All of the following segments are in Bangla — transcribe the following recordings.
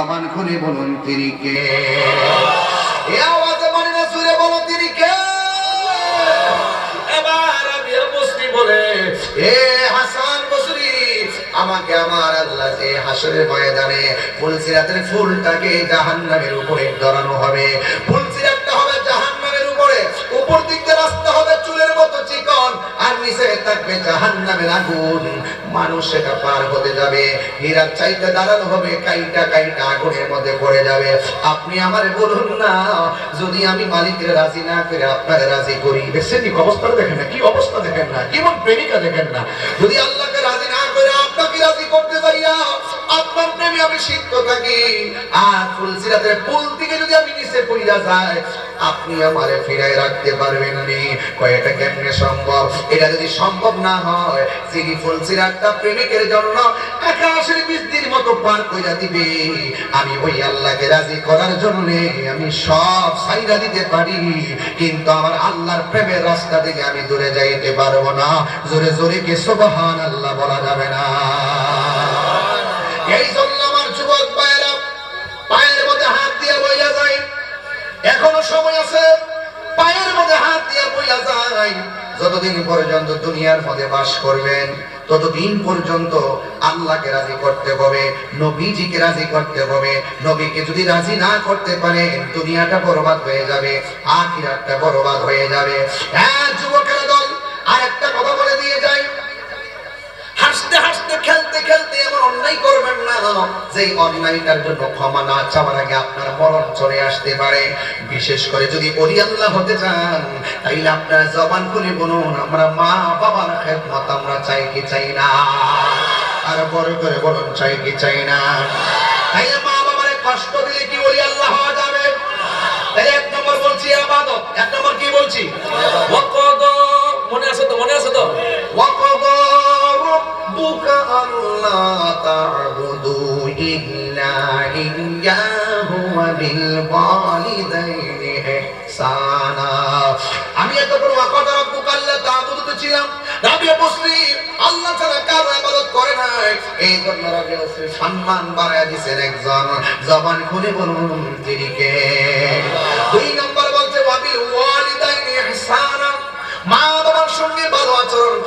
জবান খুলে বলুন তিনি কে? এ আওয়াজে মানে না সুরে বলো তিনি কে? এবার মুসলিম বলে এ হাসান বসরি আমাকে আমার আল্লাহ যে হাসরের ময়দানে ফুলসিরাতের ফুলটাকে জাহান্নামের উপরে ধরানো হবে। ফুলসিরাতটা জাহান্নামের আগুন। মানুষ সেটা পার হতে যাবে। হীরার চাইতে দাঁড়ানো হবে, কাইটা কাইটা আগুনের মধ্যে পড়ে যাবে। আপনি আমারে বলুন না, যদি আমি মালিকের রাজি না করে আপনারে রাজি করি দেখছেন কি অবস্থাটা দেখেন না, কি অবস্থা দেখেন না, কেমন প্রেমিকা দেখেন না। যদি আল্লাহকে রাজি না করে আপনাকে রাজি করতে যাইয়া আপনার প্রেমে আমি সিদ্ধ থাকি। আর ফুলসিরাতের পুল থেকে যদি আমি নিচে পড়িয়া যাই আপনি আমারে ফিরাই রাখতে পারবেন নি কয়টা কেমনে সম্ভব? এটা যদি সম্ভব না হয়, যিনি ফুলসিরাতটা প্রেমিকের জন্য আকাশের বৃদ্ধির মতো পার কইরা দিবে। আমি ওই আল্লাহকে রাজি করার জন্য আমি সব সাইরা দিতে পারি। কিন্তু আমার আল্লাহর প্রেমের রাস্তা থেকে আমি দূরে যাইতে পারব না। জোরে জোরে কে সুবহান আল্লাহ বলা যাবে না। এই এখনও সময় আছে, পায়ের মধ্যে হাত দিয়ে বইয়া যায়। যতদিন পর্যন্ত দুনিয়ার মধ্যে বাস করবেন, ততদিন পর্যন্ত আল্লাহকে রাজি করতে হবে, নবীজিকে রাজি করতে হবে। নবীকে যদি রাজি না করতে পারে দুনিয়াটা বরবাদ হয়ে যাবে, আখিরাতটা বরবাদ হয়ে যাবে। হ্যাঁ যুবকের যেই অনিমারিতার জন্য ক্ষমা না চাওয়ার আগে আপনার মরণ চলে আসতে পারে। বিশেষ করে যদি অলি আল্লাহ হতে চান, তাইলে আপনার জবান খুলে বলুন, আমরা মা বাবার খেদমত আমরা চাই কি চাই না? আর বড় করে বলুন, চাই কি চাই না? তাইলে মা বাবার কষ্ট দিলে কি অলি আল্লাহ হওয়া যাবে? তাই এক নম্বর বলছি আবাদত, এক নম্বর কি বলছি? মনে আছে তো, মনে আছে তো? ربك ألا تعبدوا إلا إياه وبالوالدين إحسانا আমি এতক্ষণ ওয়াকদ রব্বুক আল্লাহ তা'বুদু ছিলাম রাবি মুসলিম আল্লাহ ছাড়া কারো ইবাদত করে নাই এই জন্য রাবি মুসলিম সম্মান বাড়ায় দিয়েছেন একজন জবান খুলে বলুন তিনি কে দুই নম্বর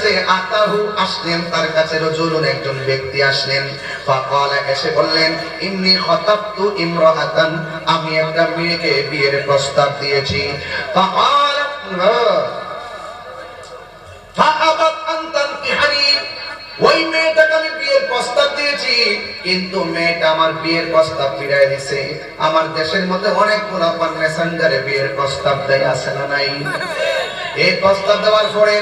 কাছে আতাহু আসলেন, তার কাছে রজুলুন একজন ব্যক্তি আসলেন। ফাকালা, এসে বললেন, ইন্নী খাতাবতু ইমরাআতান আমি একটা মেয়েকে বিয়ের প্রস্তাব দিয়েছি। ফাকালা ফাআবাত ওই মেয়েটাকে আমি বিয়ের প্রস্তাব দিয়েছি, কিন্তু মেয়েটা আমার বিয়ের প্রস্তাব ফিরাই দিছে। আমার দেশের মধ্যে অনেক গোলাপান মেসেঞ্জারে বিয়ের প্রস্তাব দেয় আছে না নাই? এই প্রস্তাব দেওয়ার পরে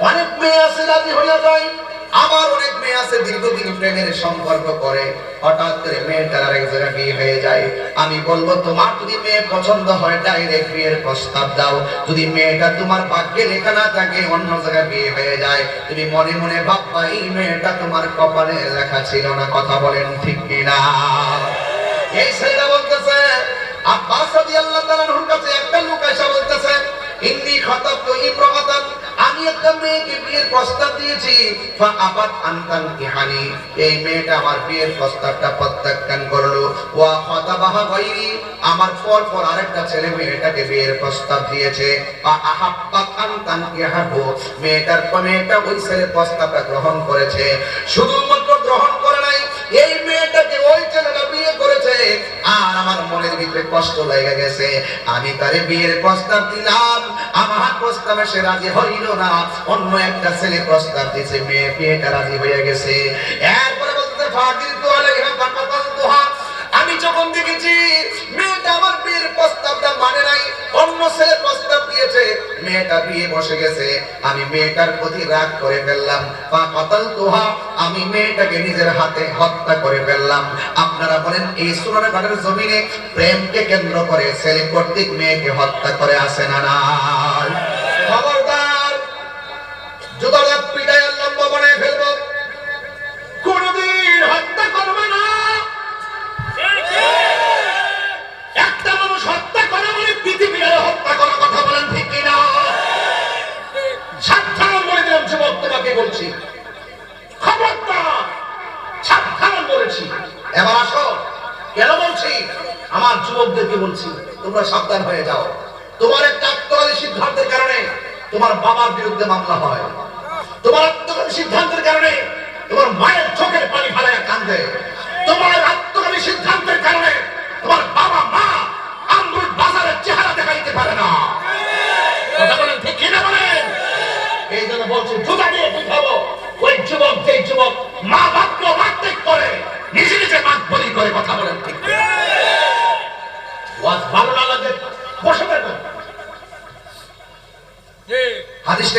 অনেক মেয়ে আছে রাজি হইয়া যায়। আবার অনেক মেয়ে আছে দীর্ঘদিন প্রেমের সম্পর্ক করে। হঠাৎ করে মেয়েটার আরেক জায়গায় বিয়ে হয়ে যায়। আমি বলব, তোমার যদি মেয়ে পছন্দ হয় ডাইরেক্ট বিয়ের প্রস্তাব দাও। যদি মেয়েটা তোমার ভাগ্যে লেখা না থাকে, অন্য জায়গায় বিয়ে হয়ে যায়। তুমি মনে মনে ভাববা, এই মেয়েটা তোমার কপালে লেখা ছিল না। কথা বলেন ঠিক কিনা? এই ছেলেটা বলতেছে, আব্বাস রাদিয়াল্লাহু তাআলার কাছে একটা লোক এসে বলতেছে, ইন্নি খাতাবতু ইমরাআতান আমি একটা মেয়েকে বিয়ের প্রস্তাব দিয়েছি। আবাদ কিহানি। এই মেয়েটা আমার বিয়ের প্রস্তাবটা প্রত্যাখ্যান করল। আমার পর পর আরেকটা ছেলে মেয়েটাকে বিয়ের প্রস্তাব দিয়েছে। মেয়েটার মেয়েটা ওই ছেলের প্রস্তাবটা গ্রহণ করেছে। শুধুমাত্র গ্রহণ করে নাই, এই মেয়েটাকে ওই ছেলেটা বিয়ে করেছে। আর আমার মনের ভিতরে কষ্ট লেগে গেছে। আমি তারে বিয়ের প্রস্তাব দিলাম। আমার প্রস্তাবে সে রাজি হইল না। অন্য একটা ছেলে প্রস্তাব দিয়েছে, মেয়ে বিয়েটা রাজি হয়ে গেছে। এরপরে বলতে ফাকির তো আমি যখন দেখেছি, মেয়েটা আমার বিয়ের প্রস্তাবটা মানে নাই। অন্য ছেলে প্রস্তাব দিয়েছে মেয়ে মেয়েটা বিয়ে বসে গেছে, আমি মেয়েটার প্রতি রাগ করে ফেললাম। পা আমি মেয়েটাকে নিজের হাতে হত্যা করে ফেললাম। আপনারা বলেন, এই সুরানা ঘাটের জমিনে প্রেমকে কেন্দ্র করে ছেলে কর্তৃক মেয়েকে হত্যা করে আসে না না বলছি সাবধান বলেছি। এবার আসো, কেন বলছি? আমার যুবকদেরকে বলছি, তোমরা সাবধান হয়ে যাও। তোমার একটা সিদ্ধান্তের কারণে তোমার বাবার বিরুদ্ধে মামলা হয়। তোমার সিদ্ধান্তের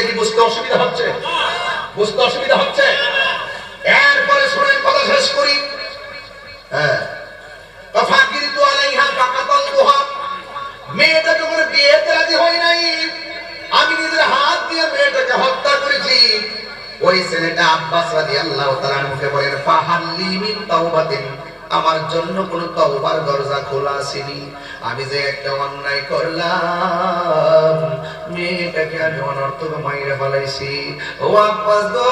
কি বুঝতে অসুবিধা হচ্ছে? বুঝতে অসুবিধা হচ্ছে? এরপরে শোনেন, কথা শেষ করি। হ্যাঁ। মেয়েটা যখন বিয়েতে রাজি হয় নাই। ওই ছেলেটা আব্বাস রাদিয়াল্লাহু তাআলা মুখে বলেন, ফাহাল্লি মিন তাওবাতিন, আমার জন্য কোন তওবার দরজা খোলা আসেনি। আমি যে একটা অন্যায় করলাম, মেয়েটাকে আমি অনর্থক মাইরে ফেলাইছি। ও আব্বাস গো,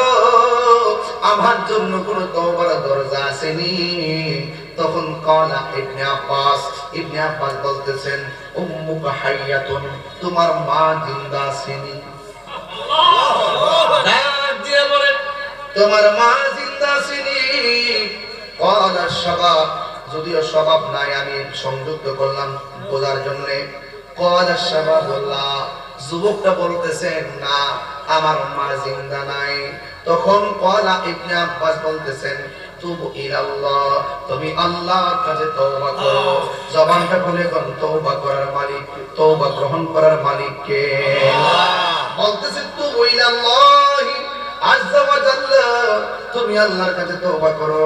আমার জন্য কোন তওবার দরজা আসেনি। তখন কলা ইবনে আব্বাস ইবনে আব্বাস বলতেছেন, উম্মুকা হাইয়াতুন, তোমার মা জিন্দা দিয়ে বলেন তোমার মা জিন্দা আসেনি কলা স্বভাব যদিও স্বভাব নাই আমি সংযুক্ত করলাম বোঝার জন্য। কলা স্বভাব যুবকটা বলতেছেন না আমার মা জিন্দা নাই। তখন কলা ইবনে আব্বাস বলতেছেন তুবু ইলাল্লাহ তুমি আল্লাহর কাছে তওবা করো। জবানটা খুলে কোন তওবা করার মালিক তওবা গ্রহণ করার মালিক কে বলতেছে তুবু ইলাল্লাহ তুমি আল্লাহর কাছে তওবা করো।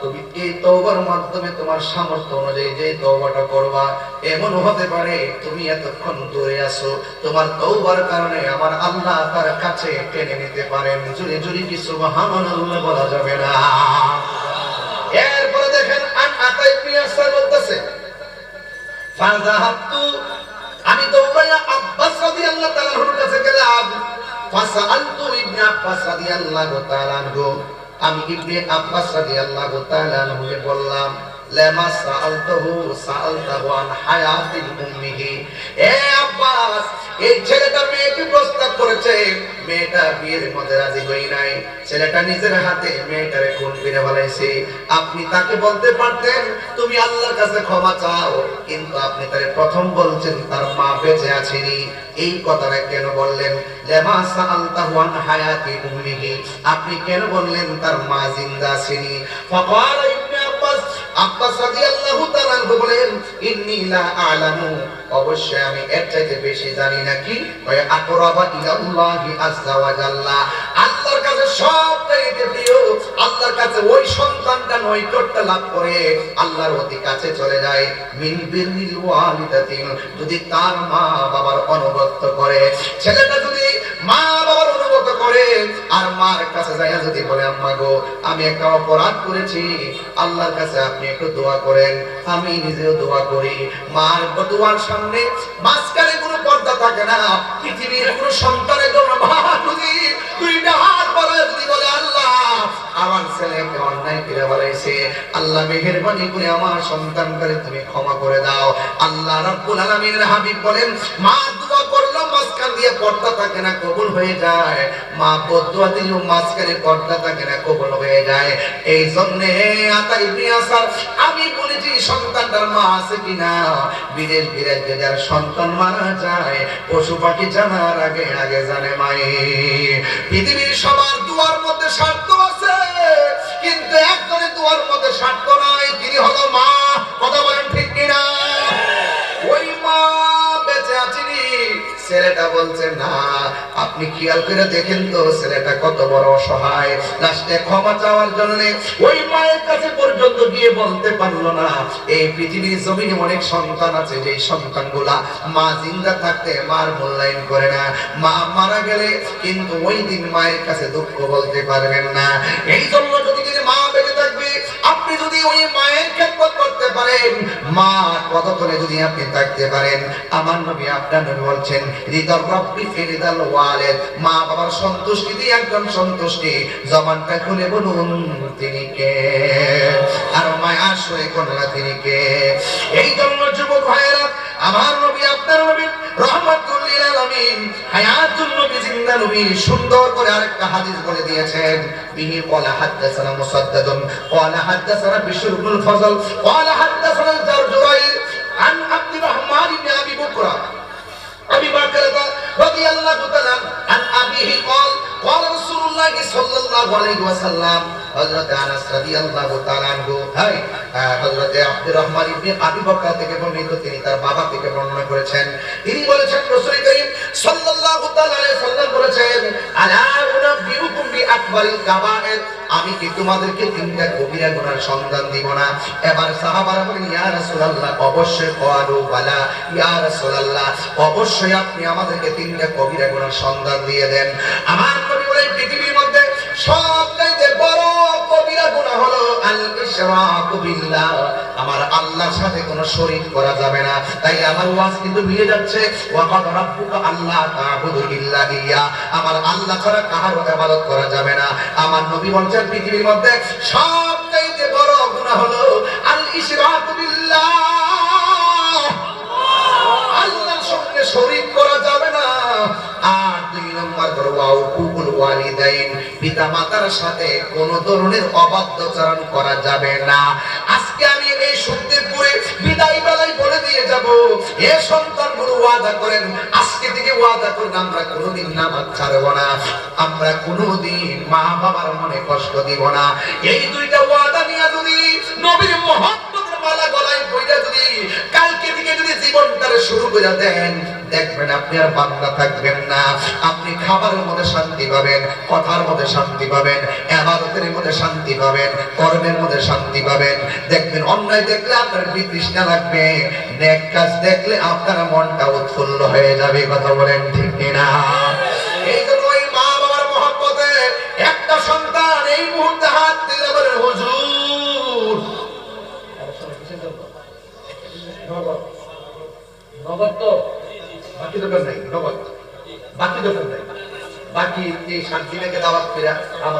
তুমি এই তওবার মাধ্যমে তোমার সামর্থ্য অনুযায়ী যে তওবাটা করবা এমন হতে পারে তুমি এতক্ষণ দূরে আছো। তোমার তওবার কারণে আমার আল্লাহ তার কাছে টেনে নিতে পারেন। জুড়ে জুড়ে কি সুবহানাল্লাহ বলা যাবে না? এরপরে দেখেন, আন আতাই পিয়াসা বলতেছে আমি দৌড়াইয়া আব্বাস রাদিয়াল্লাহু তাআলা আনহুর কাছে আমি ইবনে আব্বাস রাদিয়াল্লাহু তাআলা বললাম আপনি তাকে বলতে পারতেন, তুমি আল্লাহর কাছে ক্ষমা চাও। কিন্তু আপনি তারে প্রথম বলছেন, তার মা বেঁচে আছেনি। এই কথাটা কেন বললেন? লেমা হায়াতি আপনি কেন বললেন, তার মা জিন্দা আছেনি? আব্বাস রাদিয়াল্লাহু তাআলা বলেন আ'লামু। অবশ্যই আমি এর চাইতে বেশি জানি নাকি ওয়া আকরাবা ইলাল্লাহি ওয়া জাল্লা। আল্লাহর কাছে প্রিয়, আল্লাহর কাছে ওই সন্তানটা নৈকট্য লাভ করে আল্লাহর অতি কাছে চলে যায়। মিন ওয়ালিদাতিন, যদি তার মা বাবার অনুগত করে। ছেলেটা যদি মা করে, আর মার কাছে যায় যদি বলে, আম্মা গো, আমি একটা অপরাধ করেছি, আল্লাহর কাছে আপনি একটু দোয়া করেন। আমি নিজেও দোয়া করি। মার দোয়ার সামনে মাঝখানে কোনো পর্দা থাকে না, পৃথিবীর কোনো সন্তানের জন্য। মা, যদি দুইটা হাত বাড়ায় যদি বলে, আল্লাহ, আমার ছেলেকে অন্যায় করে বলাইছে আল্লাহ মেহেরবানি করে আমার সন্তানকে তুমি ক্ষমা করে দাও। আল্লাহ রাব্বুল আলামিনের হাবিব বলেন, মা মাঝখান দিয়ে পর্দা থাকে না, কবুল হয়ে যায়। মা বদুয়া পর্দা থাকে না, কবুল হয়ে যায়। এই জন্যে আতাই বিয়াসার আমি বলেছি, সন্তানটার মা আছে কিনা? বিদেশ বিরাজ্যে যার সন্তান মারা যায়, পশু পাখি জানার আগে আগে জানে মাই পৃথিবীর সবার দুয়ার মধ্যে স্বার্থ বলছে, না, আপনি খেয়াল করে দেখেন তো, ছেলেটা কত বড় অসহায়। লাস্টে ক্ষমা চাওয়ার জন্য ওই মায়ের কাছে পর্যন্ত গিয়ে বলতে পারল না। এই পৃথিবীর জমিনে অনেক সন্তান আছে যে সন্তানগুলা মা জিন্দা থাকতে মার মূল্যায়ন করে না। মা মারা গেলে কিন্তু ওই দিন মায়ের কাছে দুঃখ বলতে পারবেন না। এই জন্য যতদিন মা বেঁচে থাকবে আপনি যদি ওই মায়ের খেদমত করতে পারেন, মা কতক্ষণে যদি আপনি থাকতে পারেন, আমার নবী আপনার নবী বলছেন হৃদয় রব্বি ফিরিদাল ওয়ালেদ। মা বাবার সন্তুষ্টি দিয়ে একজন সন্তুষ্টি জমানটা খুলে বলুন, তিনি কে? আর মায় সরে কন্যা তিনি কে? এই জন্য যুবক ভাইয়েরা আমার নবী আপনার নবী রহমাতুল্লিল আলামিন হায়াতুল নবী জিন্দা নবী সুন্দর করে আরেকটা হাদিস বলে দিয়েছেন বিহি ক্বালা হাদাসানা মুসাদ্দাদুন ক্বালা হাদাসানা বিশর ইবনুল ফজল ক্বালা হাদাসানা জারজুরাইর عن عبد الرحمن بن ابي بكر ابي بكر رضي الله تعالى عن ابيه قال قال رسول الله صلى الله عليه وسلم বর্ণিত তিনি তার বাবা থেকে বর্ণনা করেছেন। তিনি বলেছেন আমি কি তোমাদেরকে তিনটা কবিরা গুনার সন্ধান দিব না? এবার সাহাবারা বলেন, ইয়া রাসূলুল্লাহ, অবশ্যই ক্বালু, বালা, ইয়া রাসূলুল্লাহ, অবশ্যই আপনি আমাদেরকে তিনটা কবিরা গুনার সন্ধান দিয়ে দেন। আমার নবী বলেন, পৃথিবীর মধ্যে সবচাইতে বড় আল ইশরাকু বিল্লাহ আমার আল্লাহর সাথে কোনো শরীক করা যাবে না। তাই আমার ওয়াজ কিন্তু মিলে যাচ্ছে। ওয়া রাব্বুকা আল্লাহ তা'বুদু ইল্লা ইয়া। আমার আল্লাহ ছাড়া কারও ইবাদত করা যাবে না। আমার নবী বলেন পৃথিবীর মধ্যে সবচাইতে বড় গুনাহ হলো আল ইশরাকু বিল্লাহ। আল্লাহর সঙ্গে শরীক করা যাবে না। আর দুই নম্বর হলো ওয়াও কুকুল ওয়ালিদাইন। পিতা মাতার সাথে কোন ধরনের অবাধ্যচরণ করা যাবে না। আজকে আমি এই শক্তিপুরে বিদায় বেলায় বলে দিয়ে যাব এ সন্তান সন্তানগুলো ওয়াদা করেন, আজকে থেকে ওয়াদা করেন, আমরা কোনোদিন নামাজ ছাড়বো না, আমরা কোনোদিন মা বাবার মনে কষ্ট দিব না। এই দুইটা ওয়াদা নিয়ে যদি নবীর মহব্বতের মালা গলায় পড়ে যদি কালকে থেকে যদি জীবনটারে শুরু করে দেন দেখবেন আপনি আর বান্দা থাকবেন না। আপনি খাবারের মধ্যে শান্তি পাবেন কথার মধ্যে শান্তি পাবেন এবাদতের মধ্যে শান্তি পাবেন কর্মের মধ্যে শান্তি পাবেন। দেখবেন অন্যায় দেখলে আপনার বিতৃষ্ণা লাগবে নেক কাজ দেখলে আপনার মনটা উৎফুল্ল হয়ে যাবে কথা বলেন ঠিক কিনা? এই জন্য ওই মা বাবার মহব্বতে একটা সন্তান এই মুহূর্তে হাত নগদ তো? বাকি দোকান নাই নগদ। বাকি দোকান নাই। বাকি এই দিন আগে দাওয়াত